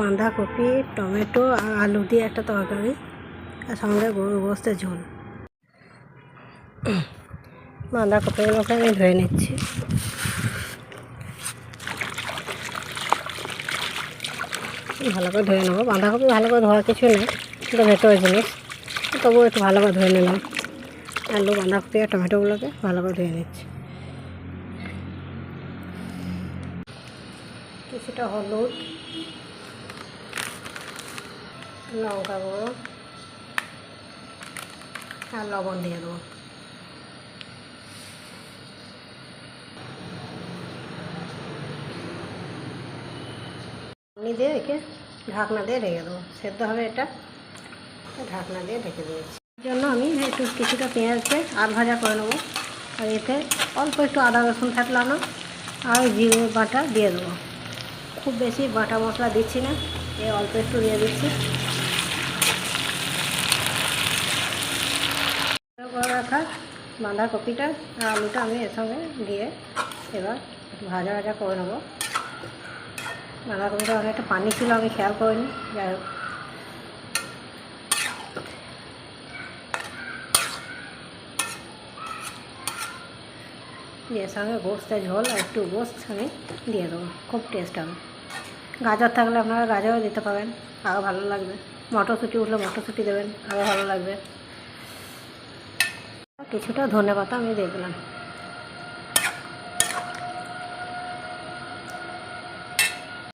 বাঁধাকপি, টমেটো আর আলু দিয়ে একটা তরকারি আর সঙ্গে গরু গোস্তের ঝোল। বাঁধাকপিগুলোকে আমি ধুয়ে নিচ্ছি। ভালো করে ধুয়ে নেব। বাঁধাকপি ভালো করে ধোয়া কিছু নেই এটা ভেতরের জিনিস। তবুও একটু ভালো করে ধুয়ে নিলাম। আলু, বাঁধাকপি আর টমেটোগুলোকে ভালো করে ধুয়ে নিচ্ছি। কিছুটা হলুদ লঙ্কা গুঁড়ো আর লবণ দিয়ে দেবো। দিয়ে রেখে ঢাকনা দিয়ে রেখে দেবো। সেদ্ধ হবে এটা। ঢাকনা দিয়ে ঢেকে দিয়েছি। জন্য আমি একটু কিছুটা পেঁয়াজকে আধ ভাজা করে নেব। আর এতে অল্প একটু আদা রসুন থাকলে না আর জিরে বাটা দিয়ে দেবো। খুব বেশি বাটা মশলা দিচ্ছি না, এ অল্প একটু দিয়ে দিচ্ছি করে রাখা বাঁধাকপিটা আর আলুটা আমি এর সঙ্গে দিয়ে এবার ভাজা ভাজা করে নেব। বাঁধাকপিটা অনেকটা পানি ছিল, আমি খেয়াল করিনি, যাই হোক। দিয়ে সঙ্গে গোস্তের ঝোল আর একটু গোস্ত আমি দিয়ে দেবো, খুব টেস্ট হবে। গাজর থাকলে আপনারা গাজরও দিতে পারেন, আরও ভালো লাগবে। মটরশুঁটি উঠলে মটরশুঁটি দেবেন, আরও ভালো লাগবে। কিছুটা ধনে পাতা আমি দিয়ে দিলাম।